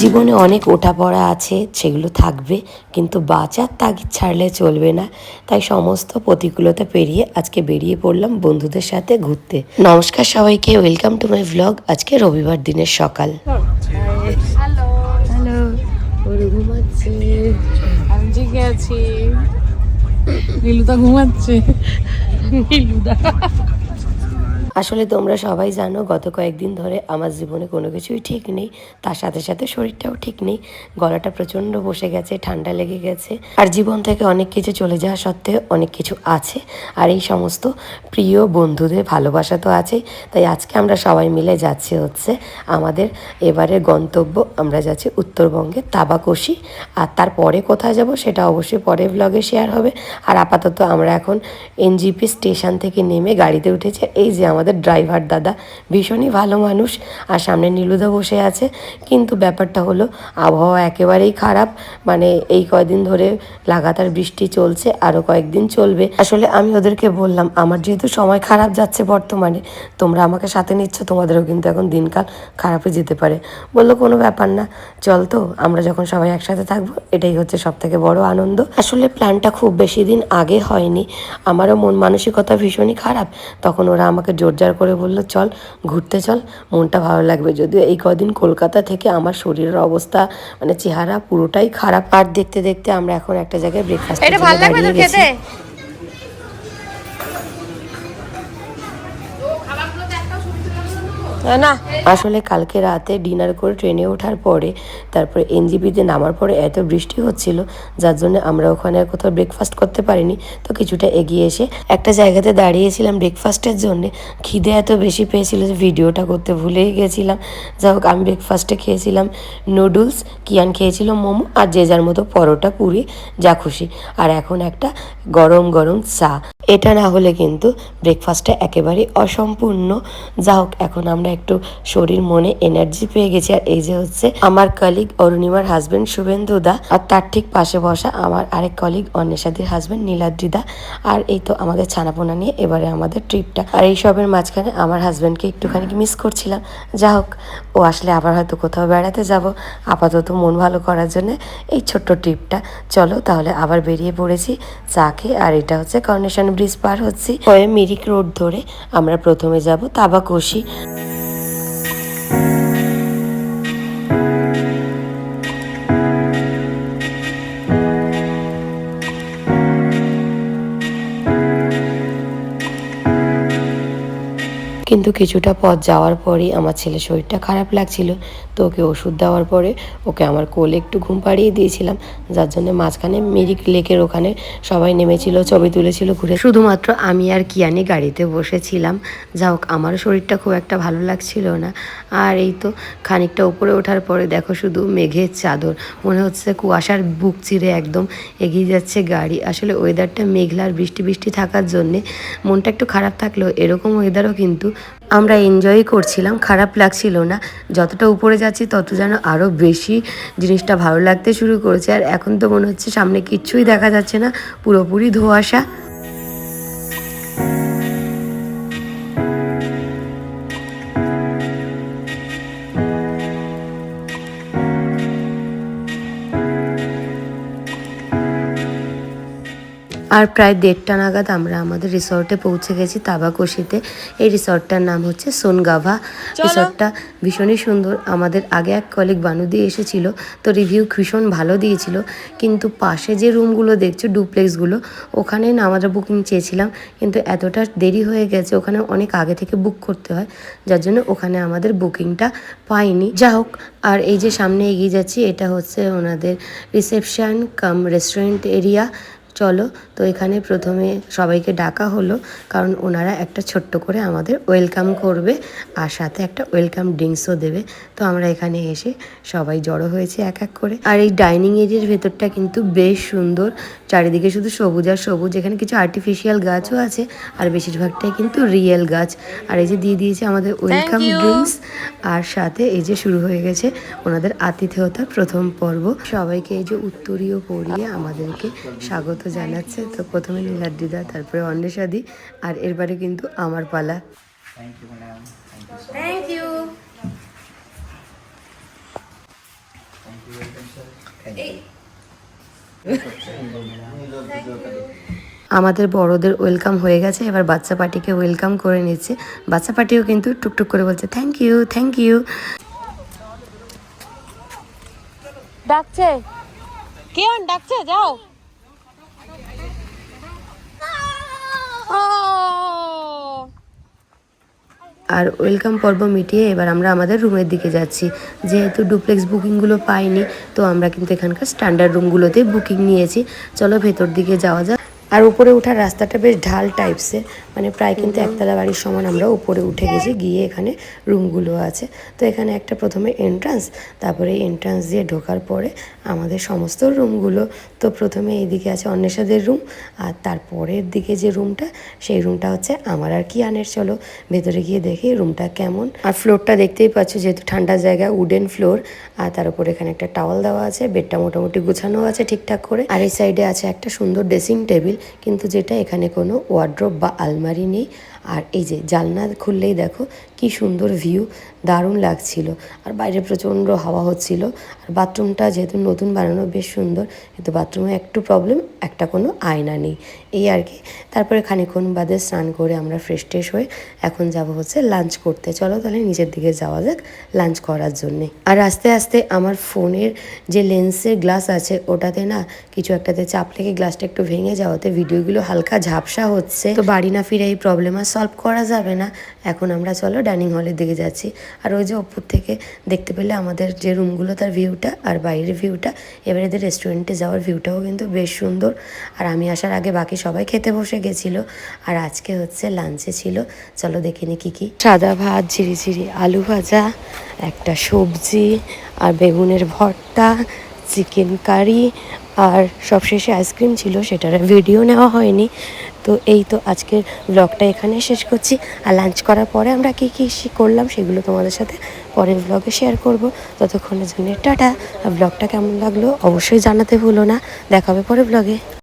জীবনে অনেক ওঠা পড়া আছে সেগুলো থাকবে কিন্তু বাঁচার তাগিদ ছাড়লে চলবে না। তাই সমস্ত প্রতিকূলতা পেরিয়ে আজকে বেরিয়ে পড়লাম বন্ধুদের সাথে ঘুরতে। নমস্কার সবাইকে ওয়েলকাম টু মাই ভ্লগ আজকে রবিবার দিনের সকাল। হ্যালো। হ্যালো। ঘুমাচ্ছে। নীলুদা নীলুদা। আসলে তোমরা সবাই জানো, গত কয়েকদিন ধরে আমার জীবনে কোনো কিছুই ঠিক নেই। তার সাথে সাথে শরীরটাও ঠিক নেই। গলাটা প্রচণ্ড বসে গেছে, ঠান্ডা লেগে গেছে। আর জীবন থেকে অনেক কিছু চলে যাওয়া সত্ত্বেও অনেক কিছু আছে। আর এই সমস্ত প্রিয় বন্ধুদের ভালোবাসা তো আছেই তাই আজকে আমরা সবাই মিলে যাচ্ছি হচ্ছে আমাদের এবারের গন্তব্য। আমরা যাচ্ছি উত্তরবঙ্গে তাবাকশি। আর তারপরে কোথায় যাব সেটা অবশ্যই পরে ব্লগে শেয়ার হবে। আর আপাতত আমরা এখন এনজিপি স্টেশন থেকে নেমে গাড়িতে উঠেছে। এই যে আমাদের ড্রাইভার দাদা। ভীষণই ভালো মানুষ আর সামনে নীলুদা বসে আছে। কিন্তু ব্যাপারটা হলো, আবহাওয়া একেবারেই খারাপ। মানে এই কয়দিন ধরে লাগাতার বৃষ্টি চলছে আরও কয়েকদিন চলবে। আসলে আমি ওদেরকে বললাম, আমার যেহেতু সময় খারাপ যাচ্ছে বর্তমানে, তোমরা আমাকে সাথে নিচ্ছ, তোমাদেরও কিন্তু এখন দিনকাল খারাপে যেতে পারে। বলল, কোনো ব্যাপার না, চল তো, আমরা যখন সবাই একসাথে থাকব, এটাই হচ্ছে সব থেকে বড় আনন্দ। আসলে প্ল্যানটা খুব বেশি দিন আগে হয়নি। আমারও মন মানসিকতা ভীষণই খারাপ। তখন ওরা আমাকে জোরজার করে বলল চল ঘুরতে চল মনটা ভালো লাগবে। যদিও এই কদিন কলকাতা থেকে আমার শরীরের অবস্থা মানে চেহারা পুরোটাই খারাপ। আর দেখতে দেখতে আমরা এখন একটা জায়গায় ব্রেকফাস্ট এটা ভালো লাগবে তো খেতে না? আসলে কালকে রাতে ডিনার করে ট্রেনে ওঠার পরে, তারপরে এনজিপিতে নামার পরে এত বৃষ্টি হচ্ছিল, যার জন্য আমরা ওখানে কোথাও ব্রেকফাস্ট করতে পারিনি। তো কিছুটা এগিয়ে এসে একটা জায়গাতে দাঁড়িয়েছিলাম ব্রেকফাস্টের জন্য। খিদে এত বেশি পেয়েছিল যে ভিডিওটা করতে ভুলেই গেছিলাম। যা হোক, আমি ব্রেকফাস্টে খেয়েছিলাম নুডলস কিয়ান খেয়েছিল মোমো আর যে যার মতো পরোটা, পুরি, যা খুশি। আর এখন একটা গরম গরম চা। এটা না হলে কিন্তু ব্রেকফাস্টটা একেবারেই অসম্পূর্ণ। যা হোক, এখন আমরা একটু শরীর, মনে এনার্জি পেয়ে গেছি। আর এই যে হচ্ছে আমার কলিগ অরুণিমার হাজবেন্ড শুভেন্দু দা, আর তার ঠিক পাশে বসা আমার আরেক কলিগ অন্বেষাদির হাজবেন্ড নীলাদ্রিদা আর এই তো আমাদের ছানাপোনা নিয়ে এবারে আমাদের ট্রিপটা আর এই সবের মাঝখানে আমার হাজবেন্ডকে একটুখানি মিস করছিলাম। যা হোক, ও আসলে আবার হয়তো কোথাও বেড়াতে যাব। আপাতত মন ভালো করার জন্য এই ছোট্ট ট্রিপটা চলো তাহলে আবার বেরিয়ে পড়েছি চা খেয়ে। আর এটা হচ্ছে কর্নেশন ব্রিজ পার হচ্ছি। হয়ে মিরিক রোড ধরে আমরা প্রথমে যাব তাবাকশি। কিন্তু কিছুটা পথ যাওয়ার পরেই আমার ছেলে শরীরটা খারাপ লাগছিল। তো ওকে ওষুধ দেওয়ার পরে ওকে আমার কোলে একটু ঘুম পাড়িয়ে দিয়েছিলাম। যার জন্য মাঝখানে মিরিক লেকের ওখানে সবাই নেমেছিল, ছবি তুলেছিল ঘুরে। শুধুমাত্র আমি আর কিয়ানি গাড়িতে বসেছিলাম। যা হোক আমারও শরীরটা খুব একটা ভালো লাগছিল না। আর এই তো খানিকটা উপরে ওঠার পরে দেখো শুধু মেঘের চাদর। মনে হচ্ছে কুয়াশার বুক চিরে একদম এগিয়ে যাচ্ছে গাড়ি। আসলে ওয়েদারটা মেঘলা আর বৃষ্টি বৃষ্টি থাকার জন্যে মনটা একটু খারাপ থাকলেও এরকম ওয়েদারও কিন্তু আমরা এনজয় করছিলাম, খারাপ লাগছিল না। যতটা উপরে যাচ্ছি, তত যেন আরও বেশি জিনিসটা ভালো লাগতে শুরু করেছে। আর এখন তো মনে হচ্ছে সামনে কিচ্ছুই দেখা যাচ্ছে না, পুরোপুরি ধোঁয়াশা। আর প্রায় দেড়টা নাগাদ আমরা আমাদের রিসর্টে পৌঁছে গেছি তাবাকশিতে। এই রিসর্টটার নাম হচ্ছে সোনগাভা। রিসর্টটা ভীষণই সুন্দর। আমাদের আগে এক কলিগ বানুদি এসেছিল তো রিভিউ ভীষণ ভালো দিয়েছিল। কিন্তু পাশে যে রুমগুলো দেখছ ডুপ্লেক্সগুলো ওখানে না আমরা বুকিং চেয়েছিলাম কিন্তু এতটা দেরি হয়ে গেছে ওখানে অনেক আগে থেকে বুক করতে হয় যার জন্য ওখানে আমাদের বুকিংটা পাইনি। যা হোক আর এই যে সামনে এগিয়ে যাচ্ছি এটা হচ্ছে ওনাদের রিসেপশন কাম রেস্টুরেন্ট এরিয়া চলো তো এখানে প্রথমে সবাইকে ডাকা হলো কারণ ওনারা একটা ছোট্ট করে আমাদের ওয়েলকাম করবে আর সাথে একটা ওয়েলকাম ড্রিঙ্কসও দেবে। তো আমরা এখানে এসে সবাই জড়ো হয়েছে এক এক করে। আর এই ডাইনিং এরিয়ার ভেতরটা কিন্তু বেশ সুন্দর। চারিদিকে শুধু সবুজ আর সবুজ এখানে কিছু আর্টিফিশিয়াল গাছও আছে আর বেশিরভাগটাই কিন্তু রিয়েল গাছ। আর এই যে দিয়ে দিয়েছে আমাদের ওয়েলকাম ড্রিঙ্কস। আর সাথে এই যে শুরু হয়ে গেছে ওনাদের আতিথেয়তার প্রথম পর্ব। সবাইকে এই যে উত্তরীয় পড়িয়ে আমাদেরকে স্বাগত জানাচ্ছে। তো প্রথমে নীলাদ্রিদা তারপরে অন্বেষাদি আর এরবারে কিন্তু আমার পালা। Thank you, madam. Thank you. Thank you আমাদের বড়দের ওয়েলকাম হয়ে গেছে এবার বাচ্চা পার্টিকে ওয়েলকাম করে নিচ্ছে। বাচ্চা পার্টিও কিন্তু টুকটুক করে বলছে থ্যাংক ইউ থ্যাংক ইউ ডাকছে। কেমন ডাকছে যাও। আর ওয়েলকাম পর্ব মিটিয়ে এবার আমরা আমাদের রুমের দিকে যাচ্ছি। যেহেতু ডুপ্লেক্স বুকিংগুলো পাইনি তো আমরা কিন্তু এখানকার স্ট্যান্ডার্ড রুমগুলোতে বুকিং নিয়েছি। চলো ভেতর দিকে যাওয়া যাক। আর উপরে ওঠার রাস্তাটা বেশ ঢাল টাইপসের মানে প্রায় কিন্তু একতলা বাড়ির সমান আমরা উপরে উঠে গেছি গিয়ে এখানে রুমগুলো আছে। তো এখানে একটা প্রথমে এন্ট্রান্স তারপরে এন্ট্রান্স দিয়ে ঢোকার পরে আমাদের সমস্ত রুমগুলো তো প্রথমে এইদিকে আছে অন্বেষাদের রুম আর তারপরের দিকে যে রুমটা সেই রুমটা হচ্ছে আমার আর কি আনের চলো ভেতরে গিয়ে দেখি রুমটা কেমন। আর ফ্লোরটা দেখতেই পাচ্ছ যেহেতু ঠান্ডা জায়গা উডেন ফ্লোর আর তার উপরে এখানে একটা টাওয়াল দেওয়া আছে বেডটা মোটামুটি গোছানো আছে ঠিকঠাক করে। আর এই সাইডে আছে একটা সুন্দর ড্রেসিং টেবিল কিন্তু যেটা এখানে কোনো ওয়ার্ড্রোব বা আলমারি নেই আর এই যে জালনা খুললেই দেখো কি সুন্দর ভিউ দারুণ লাগছিল। আর বাইরে প্রচণ্ড হাওয়া হচ্ছিল। আর বাথরুমটা যেহেতু নতুন বানানো, বেশ সুন্দর। কিন্তু বাথরুমে একটু প্রবলেম একটা কোনো আয়না নেই। এই আর কি। তারপরে খানিক্ষণ বাদে স্নান করে আমরা ফ্রেশ ট্রেশ হয়ে এখন যাব হচ্ছে লাঞ্চ করতে। চলো তাহলে নিচের দিকে যাওয়া যাক লাঞ্চ করার জন্যে। আর আস্তে আস্তে আমার ফোনের যে লেন্সের গ্লাস আছে, ওটাতে না কিছু একটাতে চাপ লেগে গ্লাসটা একটু ভেঙে যাওয়াতে ভিডিওগুলো হালকা ঝাপসা হচ্ছে। তো বাড়ি না ফিরে এই প্রবলেম আর সলভ করা যাবে না। এখন আমরা চলো ডাইনিং হলের দিকে যাচ্ছি। আর ওই যে ওপর থেকে দেখতে পেলে আমাদের যে রুমগুলো তার ভিউটা আর বাইরের ভিউটা এবার এদের রেস্টুরেন্টে যাওয়ার ভিউটাও কিন্তু বেশ সুন্দর। আর আমি আসার আগে বাকি সবাই খেতে বসে গেছিল। আর আজকে হচ্ছে লাঞ্চে ছিল। চলো দেখে নি কী কী। সাদা ভাত ঝিরি ঝিরি আলু ভাজা, একটা সবজি আর বেগুনের ভর্তা চিকেন কারি আর সবশেষে আইসক্রিম ছিল, সেটার ভিডিও নেওয়া হয়নি। তো এই তো আজকের ব্লগটা এখানে শেষ করছি। আর লাঞ্চ করার পরে আমরা কী কী করলাম সেগুলো তোমাদের সাথে পরের ব্লগে শেয়ার করব। ততক্ষণের জন্য টাটা। আর ব্লগটা কেমন লাগল অবশ্যই জানাতে ভুলো না। দেখাবে পরের ব্লগে